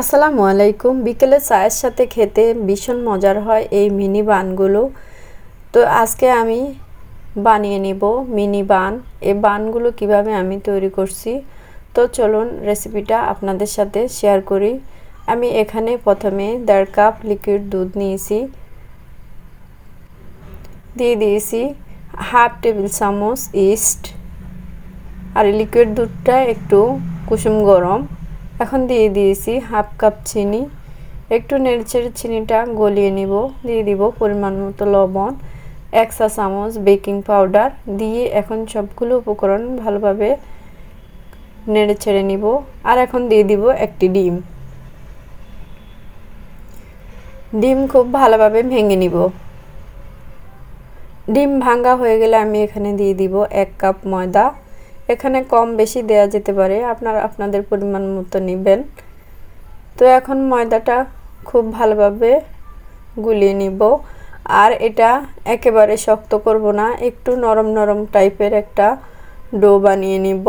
আসসালামু আলাইকুম। বিকেলে চায়ের সাথে খেতে ভীষণ মজার হয় এই মিনি বানগুলো। তো আজকে আমি বানিয়ে নিব মিনি বান। এই বানগুলো কীভাবে আমি তৈরি করছি? তো চলুন রেসিপিটা আপনাদের সাথে শেয়ার করি। আমি এখানে প্রথমে দেড় কাপ লিকুইড দুধ নিয়েছি। দিয়ে দিয়েছি হাফ টেবিল চামচ ইস্ট আর লিকুইড দুধটা একটু কুসুম গরম। এখন দিয়ে দিয়েছি হাফ কাপ চিনি। একটু নেড়েচেড়ে চিনিটা গলিয়ে নিব, দিয়ে দিব পরিমাণ মতো লবণ, এক চা চামচ বেকিং পাউডার দিয়ে এখন সবগুলো উপকরণ ভালোভাবে নেড়ে ছেড়ে নিব। আর এখন দিয়ে দিব একটি ডিম। ডিম খুব ভালোভাবে ভেঙে নিব। ডিম ভাঙ্গা হয়ে গেলে আমি এখানে দিয়ে দিব এক কাপ ময়দা। এখানে কম বেশি দেয়া যেতে পারে। আপনারা আপনাদের পরিমাণ মতো নেবেন। তো এখন ময়দাটা খুব ভালোভাবে গুলিয়ে নিব। আর এটা একেবারে শক্ত করব না, একটু নরম নরম টাইপের একটা ডো বানিয়ে নিব।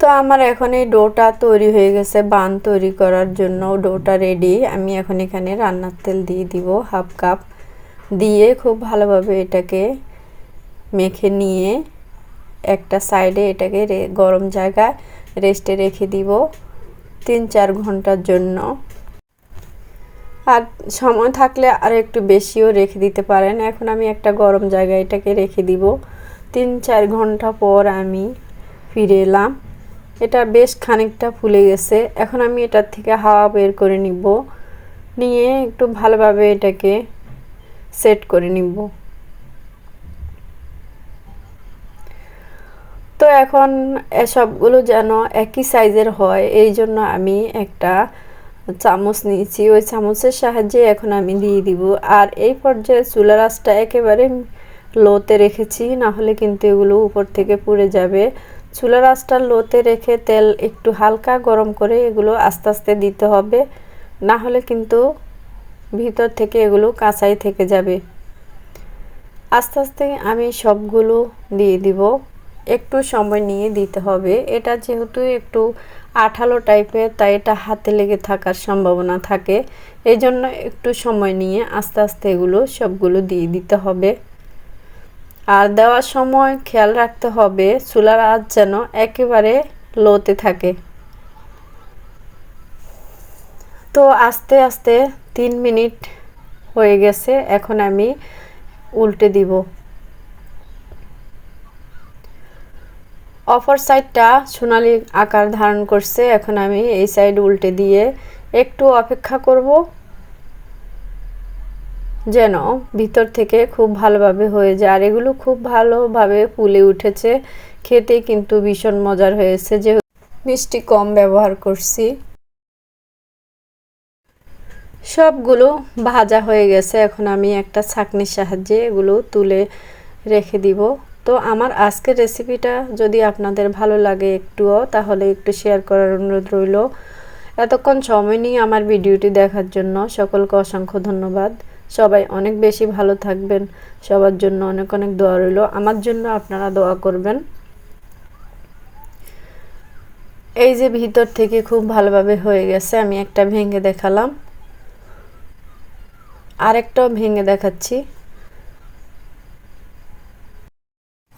তো আমার এখন এই ডোটা তৈরি হয়ে গেছে বান তৈরি করার জন্য। ডোটা রেডি আমি এখন এখানে রান্নার তেল দিয়ে দিব, হাফ কাপ। দিয়ে খুব ভালোভাবে এটাকে মেখে নিয়ে একটা সাইডে এটাকে গরম জায়গায় রেস্টে রেখে দিব তিন চার ঘণ্টার জন্য। আর সময় থাকলে আর একটু বেশিও রেখে দিতে পারেন। এখন আমি একটা গরম জায়গায় এটাকে রেখে দিব। তিন চার ঘণ্টা পর আমি ফিরে এলাম। এটা বেশ খানিকটা ফুলে গেছে। এখন আমি এটার থেকে হাওয়া বের করে নিব। নিয়ে একটু ভালোভাবে এটাকে সেট করে নিব। তো এখন এসবগুলো যেন একই সাইজের হয়, এই জন্য আমি একটা চামচ নিয়েছি। ওই চামচের সাহায্যে এখন আমি দিয়ে দিব। আর এই পর্যায়ে চুলা রাসটা একেবারে লোতে রেখেছি না হলে কিন্তু এগুলো উপর থেকে পুড়ে যাবে। চুলা রাসটা লোতে রেখে তেল একটু হালকা গরম করে এগুলো আস্তে আস্তে দিতে হবে না হলে কিন্তু ভিতর থেকে এগুলো কাঁচাই থেকে যাবে। আস্তে আস্তে আমি সবগুলো দিয়ে দিব। একটু সময় নিয়ে দিতে হবে। এটা যেহেতু একটু আঠালো টাইপের তাই এটা হাতে লেগে থাকার সম্ভাবনা থাকে। এই জন্য একটু সময় নিয়ে আস্তে আস্তে এগুলো সবগুলো দিয়ে দিতে হবে। আর দেওয়ার সময় খেয়াল রাখতে হবে, চুলার আঁচ যেন একেবারে লোতে থাকে। তো আস্তে আস্তে তিন মিনিট হয়ে গেছে, এখন আমি উল্টে দিব। অপর সাইডটা সোনালি আকার ধারণ করছে। এখন আমি এই সাইড উল্টে দিয়ে একটু অপেক্ষা করব যেন ভিতর থেকে খুব ভালোভাবে হয়ে যায়। আর এগুলো খুব ভালোভাবে ফুলে উঠেছে। খেতে কিন্তু ভীষণ মজার হয়েছে। যে মিষ্টি কম ব্যবহার করছি। সবগুলো ভাজা হয়ে গেছে। এখন আমি একটা ছাকনির সাহায্যে এগুলো তুলে রেখে দিব। তো আমার আজকের রেসিপিটা যদি আপনাদের ভালো লাগে একটুও, তাহলে একটু শেয়ার করার অনুরোধ রইল। এতক্ষণ সময় নিয়ে আমার ভিডিওটি দেখার জন্য সকলকে অসংখ্য ধন্যবাদ। সবাই অনেক বেশি ভালো থাকবেন। সবার জন্য অনেক অনেক দোয়া রইল। আমার জন্য আপনারা দোয়া করবেন। এই যে ভিতর থেকে খুব ভালোভাবে হয়ে গেছে, আমি একটা ভেঙে দেখালাম। আরেকটাও ভেঙে দেখাচ্ছি।